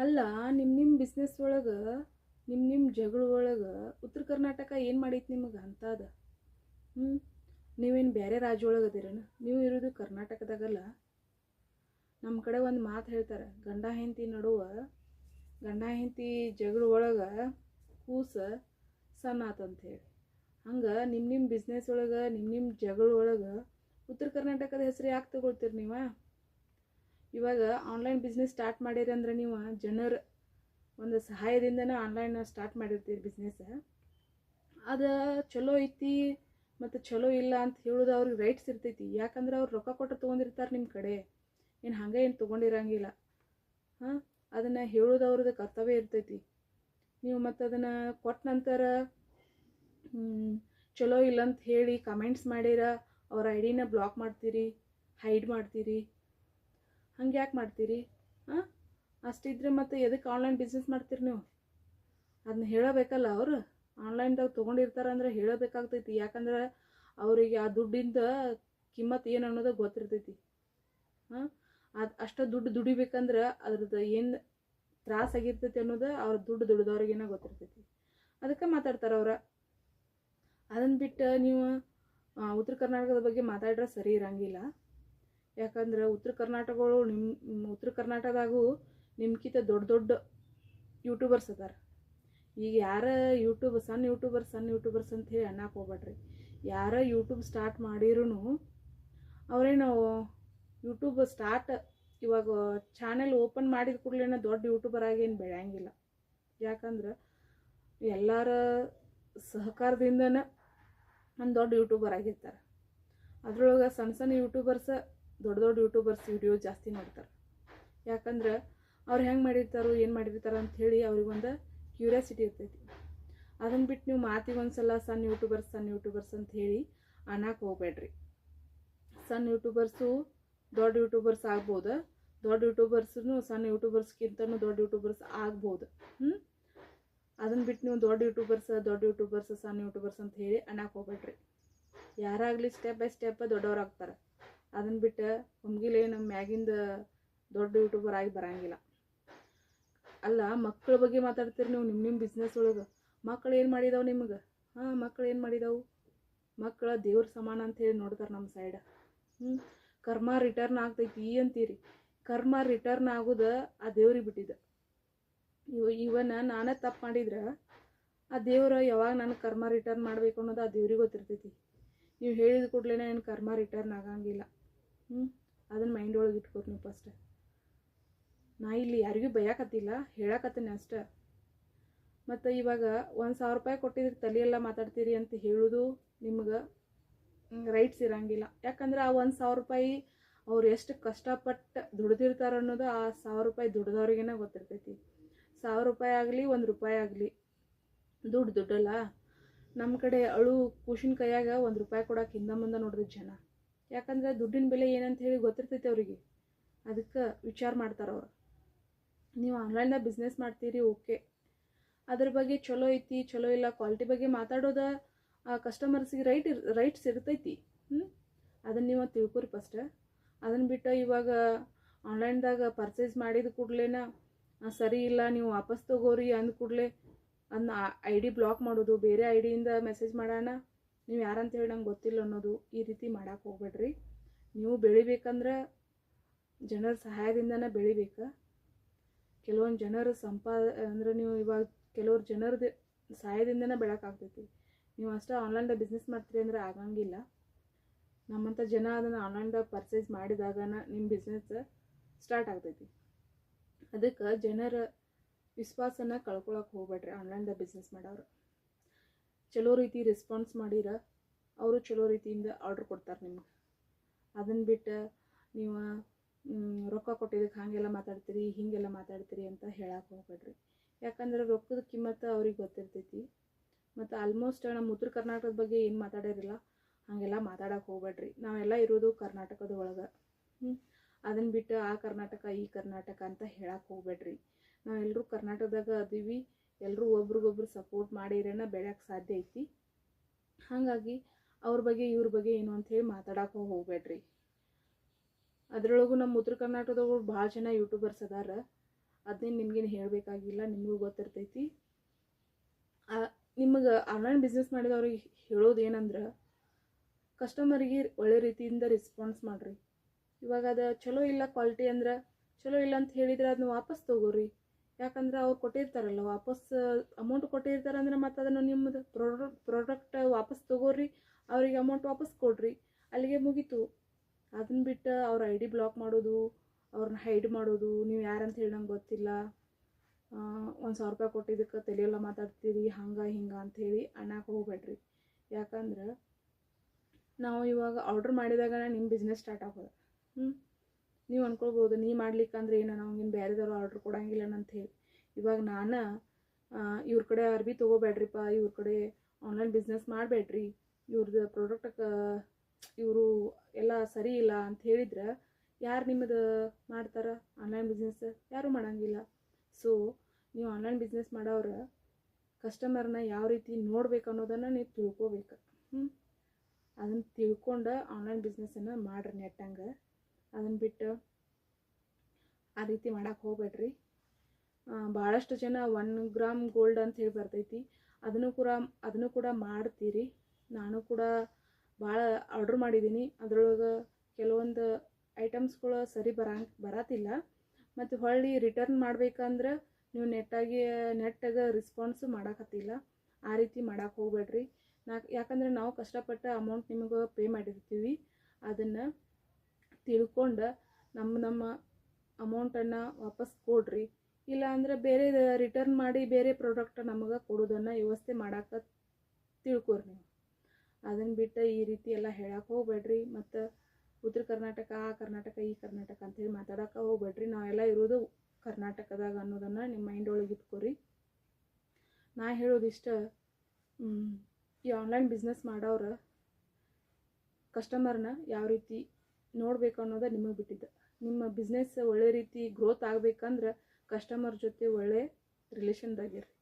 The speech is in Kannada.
ಅಲ್ಲ ನಿಮ್ಮ ನಿಮ್ಮ ಬಿಸ್ನೆಸ್ ಒಳಗೆ ನಿಮ್ಮ ನಿಮ್ಮ ಜಗಳ ಒಳಗೆ ಉತ್ತರ ಕರ್ನಾಟಕ ಏನು ಮಾಡೈತಿ ನಿಮಗೆ ಅಂತದ? ಹ್ಞೂ ನೀವೇನು ಬೇರೆ ರಾಜ್ಯ ಒಳಗೆ ಅದಿರೇನು? ನೀವು ಇರೋದು ಕರ್ನಾಟಕದಾಗಲ್ಲ. ನಮ್ಮ ಕಡೆ ಒಂದು ಮಾತು ಹೇಳ್ತಾರೆ, ಗಂಡ ಹೆಂಡತಿ ನಡುವ, ಗಂಡ ಹೆಂಡತಿ ಜಗಳ ಒಳಗೆ ಕೂಸ ಸಣ್ಣ ಹೇಳಿ. ಹಂಗೆ ನಿಮ್ಮ ನಿಮ್ಮ ಬಿಸ್ನೆಸ್ ಒಳಗೆ ನಿಮ್ಮ ನಿಮ್ಮ ಜಗಳ ಒಳಗೆ ಉತ್ತರ ಕರ್ನಾಟಕದ ಹೆಸರು ಯಾಕೆ ತಗೊಳ್ತೀರಿ ನೀವು? ಇವಾಗ ಆನ್ಲೈನ್ ಬಿಸ್ನೆಸ್ ಸ್ಟಾರ್ಟ್ ಮಾಡಿರಿ ಅಂದ್ರೆ ನೀವು ಜನರ ಒಂದು ಸಹಾಯದಿಂದನೇ ಆನ್ಲೈನ್ ಸ್ಟಾರ್ಟ್ ಮಾಡಿರ್ತೀರಿ ಬಿಸ್ನೆಸ್ ಅದು ಚಲೋ ಐತಿ ಮತ್ತು ಚಲೋ ಇಲ್ಲ ಅಂತ ಹೇಳೋದು ಅವ್ರಿಗೆ ರೈಟ್ಸ್ ಇರ್ತೈತಿ. ಯಾಕಂದ್ರೆ ಅವ್ರು ರೊಕ್ಕ ಕೊಟ್ಟು ತೊಗೊಂಡಿರ್ತಾರೆ ನಿಮ್ಮ ಕಡೆ. ಏನು ಹಂಗೆ ಏನು ತೊಗೊಂಡಿರಂಗಿಲ್ಲ. ಹಾಂ? ಅದನ್ನು ಹೇಳೋದು ಅವ್ರದ್ದು ಕರ್ತವ್ಯ ಇರ್ತೈತಿ. ನೀವು ಮತ್ತು ಅದನ್ನು ಕೊಟ್ಟ ನಂತರ ಚಲೋ ಇಲ್ಲ ಅಂತ ಹೇಳಿ ಕಮೆಂಟ್ಸ್ ಮಾಡಿರ, ಅವ್ರ ಐ ಡಿನ ಬ್ಲಾಕ್ ಮಾಡ್ತೀರಿ ಹೈಡ್ ಮಾಡ್ತೀರಿ. ಹಂಗೆ ಯಾಕೆ ಮಾಡ್ತೀರಿ? ಹಾಂ? ಅಷ್ಟಿದ್ರೆ ಮತ್ತೆ ಎದಕ್ಕೆ ಆನ್ಲೈನ್ ಬಿಸ್ನೆಸ್ ಮಾಡ್ತೀರಿ ನೀವು? ಅದನ್ನ ಹೇಳಬೇಕಲ್ಲ ಅವರು. ಆನ್ಲೈನ್ದಾಗ ತೊಗೊಂಡಿರ್ತಾರಂದ್ರೆ ಹೇಳಬೇಕಾಗ್ತೈತಿ. ಯಾಕಂದ್ರೆ ಅವರಿಗೆ ಆ ದುಡ್ಡಿಂದ ಕಿಮ್ಮತ್ತು ಏನು ಅನ್ನೋದು ಗೊತ್ತಿರ್ತೈತಿ. ಹಾಂ? ಅದು ಅಷ್ಟು ದುಡ್ಡು ದುಡಿಬೇಕಂದ್ರೆ ಅದ್ರದ್ದು ಏನು ತ್ರಾಸ ಆಗಿರ್ತೈತಿ ಅನ್ನೋದು ಅವ್ರ ದುಡ್ಡು ದುಡ್ದವ್ರಿಗೇನೋ ಗೊತ್ತಿರ್ತೈತಿ. ಅದಕ್ಕೆ ಮಾತಾಡ್ತಾರೆ ಅವ್ರ. ಅದನ್ನು ಬಿಟ್ಟು ನೀವು ಉತ್ತರ ಕರ್ನಾಟಕದ ಬಗ್ಗೆ ಮಾತಾಡ್ರೆ ಸರಿ ಇರಂಗಿಲ್ಲ. ಯಾಕಂದ್ರೆ ಉತ್ತರ ಕರ್ನಾಟಕಗಳು ನಿಮ್ಮ ಉತ್ತರ ಕರ್ನಾಟಕದಾಗೂ ನಿಮ್ಕಿಂತ ದೊಡ್ಡ ದೊಡ್ಡ ಯೂಟ್ಯೂಬರ್ಸ್ ಅದಾರ. ಈಗ ಯಾರ ಯೂಟ್ಯೂಬ್ ಸಣ್ಣ ಯೂಟ್ಯೂಬರ್ ಸಣ್ಣ ಯೂಟ್ಯೂಬರ್ಸ್ ಅಂತ ಹೇಳಿ ಅನ್ನಕ್ಕೆ ಹೋಗ್ಬೇಡ್ರಿ ಯಾರ ಯೂಟ್ಯೂಬ್ ಸ್ಟಾರ್ಟ್ ಮಾಡಿರೂ ಅವರೇನು ಯೂಟ್ಯೂಬ್ ಸ್ಟಾರ್ಟ್ ಇವಾಗ ಚಾನೆಲ್ ಓಪನ್ ಮಾಡಿದ ಕೂಡಲೇ ದೊಡ್ಡ ಯೂಟ್ಯೂಬರ್ ಆಗಿ ಏನು ಬೆಳೆಯಂಗಿಲ್ಲ. ಯಾಕಂದ್ರೆ ಎಲ್ಲರ ಸಹಕಾರದಿಂದನೇ ಒಂದು ದೊಡ್ಡ ಯೂಟ್ಯೂಬರ್ ಆಗಿರ್ತಾರೆ. ಅದರೊಳಗೆ ಸಣ್ಣ ಸಣ್ಣ ಯೂಟ್ಯೂಬರ್ಸ್ ದೊಡ್ಡ ದೊಡ್ಡ ಯೂಟ್ಯೂಬರ್ಸ್ ವಿಡಿಯೋ ಜಾಸ್ತಿ ನೋಡ್ತಾರೆ ಯಾಕಂದ್ರೆ ಅವ್ರು ಹೆಂಗೆ ಮಾಡಿರ್ತಾರೋ, ಏನು ಮಾಡಿರ್ತಾರೋ ಅಂತ ಹೇಳಿ ಅವ್ರಿಗೊಂದು ಕ್ಯೂರಿಯಾಸಿಟಿ ಇರ್ತೈತಿ. ಅದನ್ನು ಬಿಟ್ಟು ನೀವು ಮಾತಿಗೆ ಒಂದ್ಸಲ ಸಣ್ಣ ಯೂಟ್ಯೂಬರ್ಸ್ ಸಣ್ಣ ಯೂಟ್ಯೂಬರ್ಸ್ ಅಂತ ಹೇಳಿ ಅನ್ನಕ್ಕೆ ಹೋಗ್ಬೇಡ್ರಿ ಸಣ್ಣ ಯೂಟ್ಯೂಬರ್ಸು ದೊಡ್ಡ ಯೂಟ್ಯೂಬರ್ಸ್ ಆಗ್ಬೋದು? ದೊಡ್ಡ ಯೂಟ್ಯೂಬರ್ಸ್ನು ಸಣ್ಣ ಯೂಟ್ಯೂಬರ್ಸ್ಗಿಂತನೂ ದೊಡ್ಡ ಯೂಟ್ಯೂಬರ್ಸ್ ಆಗ್ಬೋದು? ಹ್ಞೂ ಅದನ್ನು ಬಿಟ್ಟು ನೀವು ದೊಡ್ಡ ಯೂಟ್ಯೂಬರ್ಸ್ ದೊಡ್ಡ ಯೂಟ್ಯೂಬರ್ಸ್ ಸಣ್ಣ ಯೂಟ್ಯೂಬರ್ಸ್ ಅಂತ ಹೇಳಿ ಅನ್ನಕ್ಕೆ ಹೋಗ್ಬೇಡ್ರಿ ಯಾರಾಗಲಿ ಸ್ಟೆಪ್ ಬೈ ಸ್ಟೆಪ್ ದೊಡ್ಡವ್ರು ಆಗ್ತಾರೆ ಅದನ್ನು ಬಿಟ್ಟು ಒಮ್ಗಿಲೇ ನಮ್ಮ ಮ್ಯಾಗಿಂದ ದೊಡ್ಡ ಯೂಟ್ಯೂಬರ್ ಆಗಿ ಬರಂಗಿಲ್ಲ. ಅಲ್ಲ ಮಕ್ಕಳ ಬಗ್ಗೆ ಮಾತಾಡ್ತೀರಿ ನೀವು ನಿಮ್ಮ ನಿಮ್ಮ ಬಿಸ್ನೆಸ್ ಒಳಗೆ. ಮಕ್ಳು ಏನು ಮಾಡಿದಾವೆ ನಿಮಗೆ? ಹಾಂ, ಮಕ್ಳು ಏನು ಮಾಡಿದಾವು? ಮಕ್ಕಳ ದೇವ್ರ ಸಮಾನ ಅಂತ ಹೇಳಿ ನೋಡ್ತಾರೆ ನಮ್ಮ ಸೈಡ್ ಹ್ಞೂ ಕರ್ಮ ರಿಟರ್ನ್ ಆಗ್ತೈತಿ ಅಂತೀರಿ. ಕರ್ಮ ರಿಟರ್ನ್ ಆಗೋದು ಆ ದೇವ್ರಿಗೆ ಬಿಟ್ಟಿದ್ದ ಇವ ಇವನ ನಾನೇ ತಪ್ಪು ಮಾಡಿದ್ರೆ ಆ ದೇವ್ರು ಯಾವಾಗ ನನಗೆ ಕರ್ಮ ರಿಟರ್ನ್ ಮಾಡಬೇಕು ಅನ್ನೋದು ಆ ದೇವ್ರಿಗೆ ಗೊತ್ತಿರ್ತೈತಿ. ನೀವು ಹೇಳಿದ ಕೂಡಲೇ ಏನು ಕರ್ಮ ರಿಟರ್ನ್ ಆಗಂಗಿಲ್ಲ. ಹ್ಞೂ ಅದನ್ನು ಮೈಂಡ್ ಒಳಗೆ ಇಟ್ಕೋರಿ ನೀವು ಫಸ್ಟ್ ನಾ ಇಲ್ಲಿ ಯಾರಿಗೂ ಬೈಯಾಕತ್ತಿಲ್ಲ, ಹೇಳಕತ್ತೀನಿ ಅಷ್ಟೆ. ಮತ್ತು ಇವಾಗ ಒಂದು ಸಾವಿರ ರೂಪಾಯಿ ಕೊಟ್ಟಿದ್ರೆ ತಲೆಯೆಲ್ಲ ಮಾತಾಡ್ತೀರಿ ಅಂತ ಹೇಳೋದು ನಿಮ್ಗೆ ರೈಟ್ಸ್ ಇರಂಗಿಲ್ಲ. ಯಾಕಂದ್ರೆ ಆ ಒಂದು ಸಾವಿರ ರೂಪಾಯಿ ಅವ್ರು ಎಷ್ಟು ಕಷ್ಟಪಟ್ಟು ದುಡ್ದಿರ್ತಾರೆ ಅನ್ನೋದು ಆ ಸಾವಿರ ರೂಪಾಯಿ ದುಡ್ದವ್ರಿಗೇನೆ ಗೊತ್ತಿರ್ತೈತಿ. ಸಾವಿರ ರೂಪಾಯಿ ಆಗಲಿ, ಒಂದು ರೂಪಾಯಿ ಆಗಲಿ, ದುಡ್ಡು ದುಡ್ಡಲ್ಲ. ನಮ್ಮ ಕಡೆ ಅಳು ಕೂಸಿನ ಕೈಯಾಗ ಒಂದು ರೂಪಾಯಿ ಕೊಡೋಕೆ ಹಿಂದೆ ಮುಂದೆ ನೋಡಿದ ಜನ. ಯಾಕಂದ್ರೆ ದುಡ್ಡಿನ ಬೆಲೆ ಏನಂತ ಹೇಳಿ ಗೊತ್ತಿರ್ತೈತಿ ಅವರಿಗೆ. ಅದಕ್ಕೆ ವಿಚಾರ ಮಾಡ್ತಾರೆ ಅವ್ರು. ನೀವು ಆನ್ಲೈನ್ದಾಗ ಬಿಸ್ನೆಸ್ ಮಾಡ್ತೀರಿ ಓಕೆ ಅದ್ರ ಬಗ್ಗೆ ಚಲೋ ಐತಿ, ಚಲೋ ಇಲ್ಲ ಕ್ವಾಲಿಟಿ ಬಗ್ಗೆ ಮಾತಾಡೋದ ಕಸ್ಟಮರ್ಸಿಗೆ ರೈಟ್ ರೈಟ್ಸ್ ಇರ್ತೈತಿ. ಹ್ಞೂ ಅದನ್ನು ನೀವು ತಿಳ್ಕೊರಿ ಫಸ್ಟ್ ಅದನ್ನು ಬಿಟ್ಟು ಇವಾಗ ಆನ್ಲೈನ್ದಾಗ ಪರ್ಚೇಸ್ ಮಾಡಿದ ಕೂಡಲೇನ ಸರಿ ಇಲ್ಲ, ನೀವು ವಾಪಸ್ ತಗೋರಿ ಅಂದ ಕೂಡಲೇ ಅದನ್ನ ಐ ಡಿ ಬ್ಲಾಕ್ ಮಾಡೋದು, ಬೇರೆ ಐ ಡಿಯಿಂದ ಮೆಸೇಜ್ ಮಾಡೋಣ. ನೀವು ಯಾರಂತ ಹೇಳಿ ನಂಗೆ ಗೊತ್ತಿಲ್ಲ ಅನ್ನೋದು ಈ ರೀತಿ ಮಾಡಕ್ಕೆ ಹೋಗ್ಬೇಡ್ರಿ. ನೀವು ಬೆಳಿಬೇಕಂದ್ರೆ ಜನರ ಸಹಾಯದಿಂದನೇ ಬೆಳಿಬೇಕು. ಕೆಲವೊಂದು ಜನರು ಸಂಪಾದ ಅಂದ್ರೆ ನೀವು ಇವಾಗ ಕೆಲವ್ರು ಜನರದ್ದು ಸಹಾಯದಿಂದನೇ ಬೆಳಕಾಗ್ತೈತಿ ನೀವು ಅಷ್ಟೇ ಆನ್ಲೈನ್ದಾಗ ಬಿಸ್ನೆಸ್ ಮಾಡ್ತೀರಿ ಅಂದ್ರೆ ಆಗಂಗಿಲ್ಲ. ನಮ್ಮಂಥ ಜನ ಅದನ್ನು ಆನ್ಲೈನ್ದಾಗ ಪರ್ಚೇಸ್ ಮಾಡಿದಾಗನ ನಿಮ್ಮ ಬಿಸ್ನೆಸ್ ಸ್ಟಾರ್ಟ್ ಆಗ್ತೈತಿ. ಅದಕ್ಕೆ ಜನರ ವಿಶ್ವಾಸನ ಕಳ್ಕೊಳಕ್ಕೆ ಹೋಗ್ಬೇಡ್ರಿ ಆನ್ಲೈನ್ದಾಗ ಬಿಸ್ನೆಸ್ ಮಾಡೋರು. ಚಲೋ ರೀತಿ ರೆಸ್ಪಾನ್ಸ್ ಮಾಡಿರ, ಅವರು ಚಲೋ ರೀತಿಯಿಂದ ಆರ್ಡ್ರ್ ಕೊಡ್ತಾರೆ ನಿಮ್ಗೆ. ಅದನ್ನು ಬಿಟ್ಟು ನೀವು ರೊಕ್ಕ ಕೊಟ್ಟಿದ್ದಕ್ಕೆ ಹಾಗೆಲ್ಲ ಮಾತಾಡ್ತೀರಿ, ಹೀಗೆಲ್ಲ ಮಾತಾಡ್ತೀರಿ ಅಂತ ಹೇಳಕ್ಕೆ ಹೋಗ್ಬೇಡ್ರಿ. ಯಾಕಂದ್ರೆ ರೊಕ್ಕದ ಕಿಮ್ಮತ್ತು ಅವ್ರಿಗೆ ಗೊತ್ತಿರ್ತೈತಿ. ಮತ್ತು ಆಲ್ಮೋಸ್ಟ್ ನಮ್ಮ ಉತ್ತರ ಕರ್ನಾಟಕದ ಬಗ್ಗೆ ಏನು ಮಾತಾಡೋರಿಲ್ಲ ಹಾಗೆಲ್ಲ ಮಾತಾಡೋಕೆ ಹೋಗ್ಬೇಡ್ರಿ. ನಾವೆಲ್ಲ ಇರೋದು ಕರ್ನಾಟಕದ ಒಳಗೆ. ಅದನ್ನು ಬಿಟ್ಟು ಆ ಕರ್ನಾಟಕ, ಈ ಕರ್ನಾಟಕ ಅಂತ ಹೇಳಕ್ಕೆ ಹೋಗ್ಬೇಡ್ರಿ. ನಾವೆಲ್ಲರೂ ಕರ್ನಾಟಕದಾಗ ಅದೀವಿ. ಎಲ್ಲರೂ ಒಬ್ರಿಗೊಬ್ರು ಸಪೋರ್ಟ್ ಮಾಡಿರೇನ ಬೆಳೆಯೋಕ್ಕೆ ಸಾಧ್ಯ ಐತಿ. ಹಾಗಾಗಿ ಅವ್ರ ಬಗ್ಗೆ, ಇವ್ರ ಬಗ್ಗೆ ಏನು ಅಂಥೇಳಿ ಮಾತಾಡೋಕೆ ಹೋಗ್ಬೇಡ್ರಿ. ಅದರೊಳಗೂ ನಮ್ಮ ಉತ್ತರ ಕರ್ನಾಟಕದವ್ರು ಭಾಳ ಜನ ಯೂಟ್ಯೂಬರ್ಸ್ ಅದಾರ. ಅದನ್ನೇ ನಿಮ್ಗೇನು ಹೇಳಬೇಕಾಗಿಲ್ಲ, ನಿಮಗೂ ಗೊತ್ತಿರ್ತೈತಿ. ನಿಮಗೆ ಆನ್ಲೈನ್ ಬಿಸ್ನೆಸ್ ಮಾಡಿದವ್ರಿಗೆ ಹೇಳೋದು ಏನಂದ್ರೆ ಕಸ್ಟಮರಿಗೆ ಒಳ್ಳೆ ರೀತಿಯಿಂದ ರೆಸ್ಪಾನ್ಸ್ ಮಾಡಿರಿ. ಇವಾಗ ಅದು ಚಲೋ ಇಲ್ಲ ಕ್ವಾಲಿಟಿ ಅಂದ್ರೆ, ಚಲೋ ಇಲ್ಲ ಅಂತ ಹೇಳಿದ್ರೆ ಅದನ್ನ ವಾಪಸ್ ತೊಗೋರಿ. ಯಾಕಂದ್ರೆ ಅವ್ರು ಕೊಟ್ಟಿರ್ತಾರಲ್ಲ ವಾಪಸ್ ಅಮೌಂಟ್ ಕೊಟ್ಟಿರ್ತಾರೆ ಅಂದ್ರೆ ಮತ್ತೆ ಅದನ್ನು ನಿಮ್ಮದು ಪ್ರಾಡಕ್ಟ್ ಪ್ರಾಡಕ್ಟ್ ವಾಪಸ್ ತಗೋರಿ ಅವ್ರಿಗೆ ಅಮೌಂಟ್ ವಾಪಸ್ ಕೊಡ್ರಿ, ಅಲ್ಲಿಗೆ ಮುಗೀತು. ಅದನ್ನ ಬಿಟ್ಟು ಅವ್ರ ಐ ಡಿ ಬ್ಲಾಕ್ ಮಾಡೋದು ಅವ್ರನ್ನ ಹೈಡ್ ಮಾಡೋದು, ನೀವು ಯಾರಂತ ಹೇಳಿ ನಂಗೆ ಗೊತ್ತಿಲ್ಲ. ಒಂದು ಸಾವಿರ ರೂಪಾಯಿ ಕೊಟ್ಟಿದ್ದಕ್ಕೆ ತಲೆಯೆಲ್ಲ ಮಾತಾಡ್ತೀರಿ, ಹಂಗೆ, ಹಿಂಗೆ ಅಂಥೇಳಿ ಅನ್ನಕ್ಕೆ ಹೋಗ್ಬೇಡ್ರಿ. ಯಾಕಂದ್ರೆ ನಾವು ಇವಾಗ ಆರ್ಡ್ರ್ ಮಾಡಿದಾಗ ನಿಮ್ಮ ಬಿಸ್ನೆಸ್ ಸ್ಟಾರ್ಟ್ ಆಗೋದು. ಹ್ಞೂ ನೀವು ಅಂದ್ಕೊಳ್ಬೋದು ನೀ ಮಾಡ್ಲಿಕ್ಕೆ ಅಂದ್ರೆ ಏನು ನಮಗೇನು ಬೇರೆದವ್ರು ಆರ್ಡ್ರ್ ಕೊಡಂಗಿಲ್ಲ ಅಂತ ಹೇಳಿ. ಇವಾಗ ನಾನು ಇವ್ರ ಕಡೆ ಅರ್ಬಿ ತೊಗೋಬೇಡ್ರಿಪ್ಪ, ಇವ್ರ ಕಡೆ ಆನ್ಲೈನ್ ಬಿಸ್ನೆಸ್ ಮಾಡಬೇಡ್ರಿ ಇವ್ರದ್ದು ಪ್ರಾಡಕ್ಟ್ ಇವರು ಎಲ್ಲ ಸರಿ ಇಲ್ಲ ಅಂತ ಹೇಳಿದ್ರೆ ಯಾರು ನಿಮ್ಮದು ಮಾಡ್ತಾರೆ? ಆನ್ಲೈನ್ ಬಿಸ್ನೆಸ್ ಯಾರೂ ಮಾಡಂಗಿಲ್ಲ. ಸೊ ನೀವು ಆನ್ಲೈನ್ ಬಿಸ್ನೆಸ್ ಮಾಡೋರು ಕಸ್ಟಮರ್ನ ಯಾವ ರೀತಿ ನೋಡ್ಬೇಕು ಅನ್ನೋದನ್ನು ನೀವು ತಿಳ್ಕೊಬೇಕು. ಹ್ಞೂ ಅದನ್ನು ತಿಳ್ಕೊಂಡು ಆನ್ಲೈನ್ ಬಿಸ್ನೆಸ್ಸನ್ನು ಮಾಡ್ರಿ ನೆಟ್ಟಂಗೆ. ಅದನ್ನು ಬಿಟ್ಟು ಆ ರೀತಿ ಮಾಡಕ್ಕೆ ಹೋಗ್ಬೇಡ್ರಿ. ಭಾಳಷ್ಟು ಜನ ಒನ್ ಗ್ರಾಮ್ ಗೋಲ್ಡ್ ಅಂತ ಹೇಳಿ ಬರ್ತೈತಿ. ಅದನ್ನು ಕೂಡ ಅದನ್ನು ಕೂಡ ಮಾಡ್ತೀರಿ. ನಾನು ಕೂಡ ಭಾಳ ಆರ್ಡ್ರ್ ಮಾಡಿದ್ದೀನಿ ಅದರೊಳಗೆ ಕೆಲವೊಂದು ಐಟಮ್ಸ್ಗಳು ಸರಿ ಬರ ಬರತ್ತಿಲ್ಲ ಮತ್ತು ಹೊಳ್ಳಿ ರಿಟರ್ನ್ ಮಾಡ್ಬೇಕಂದ್ರೆ ನೀವು ನೆಟ್ಟಾಗಿ ನೆಟ್ಟಾಗ ರಿಸ್ಪಾನ್ಸು ಮಾಡೋಕತ್ತಿಲ್ಲ. ಆ ರೀತಿ ಮಾಡಕ್ಕೆ ಹೋಗ್ಬೇಡ್ರಿ. ನಾ, ಯಾಕಂದ್ರೆ ನಾವು ಕಷ್ಟಪಟ್ಟು ಅಮೌಂಟ್ ನಿಮಗೆ ಪೇ ಮಾಡಿರ್ತೀವಿ. ಅದನ್ನು ತಿಳ್ಕೊಂಡು ನಮ್ಮ ನಮ್ಮ ಅಮೌಂಟನ್ನು ವಾಪಸ್ ಕೊಡ್ರಿ. ಇಲ್ಲ ಅಂದ್ರೆ ಬೇರೆ ರಿಟರ್ನ್ ಮಾಡಿ ಬೇರೆ ಪ್ರಾಡಕ್ಟ್ ನಮಗೆ ಕೊಡೋದನ್ನು ವ್ಯವಸ್ಥೆ ಮಾಡಕ್ಕೆ ತಿಳ್ಕೊರಿ ನೀವು. ಅದನ್ನು ಬಿಟ್ಟು ಈ ರೀತಿ ಎಲ್ಲ ಹೇಳಕ್ಕೆ ಹೋಗ್ಬೇಡ್ರಿ. ಮತ್ತು ಉತ್ತರ ಕರ್ನಾಟಕ, ಆ ಕರ್ನಾಟಕ, ಈ ಕರ್ನಾಟಕ ಅಂತೇಳಿ ಮಾತಾಡಕ್ಕೆ ಹೋಗ್ಬೇಡ್ರಿ. ನಾವೆಲ್ಲ ಇರೋದು ಕರ್ನಾಟಕದಾಗ ಅನ್ನೋದನ್ನು ನಿಮ್ಮ ಮೈಂಡ್ ಒಳಗೆ ಇಟ್ಕೊರಿ. ನಾ ಹೇಳೋದಿಷ್ಟ ಈ ಆನ್ಲೈನ್ ಬಿಸ್ನೆಸ್ ಮಾಡೋರು ಕಸ್ಟಮರ್ನ ಯಾವ ರೀತಿ ನೋಡಬೇಕು ಅನ್ನೋದು ನಿಮಗೆ ಬಿಟ್ಟಿದ್ದು. ನಿಮ್ಮ ಬಿಸ್ನೆಸ್ ಒಳ್ಳೆ ರೀತಿ ಗ್ರೋತ್ ಆಗ್ಬೇಕಂದ್ರೆ ಕಸ್ಟಮರ್ ಜೊತೆ ಒಳ್ಳೆ ರಿಲೇಷನ್ದಾಗಿರ್ರಿ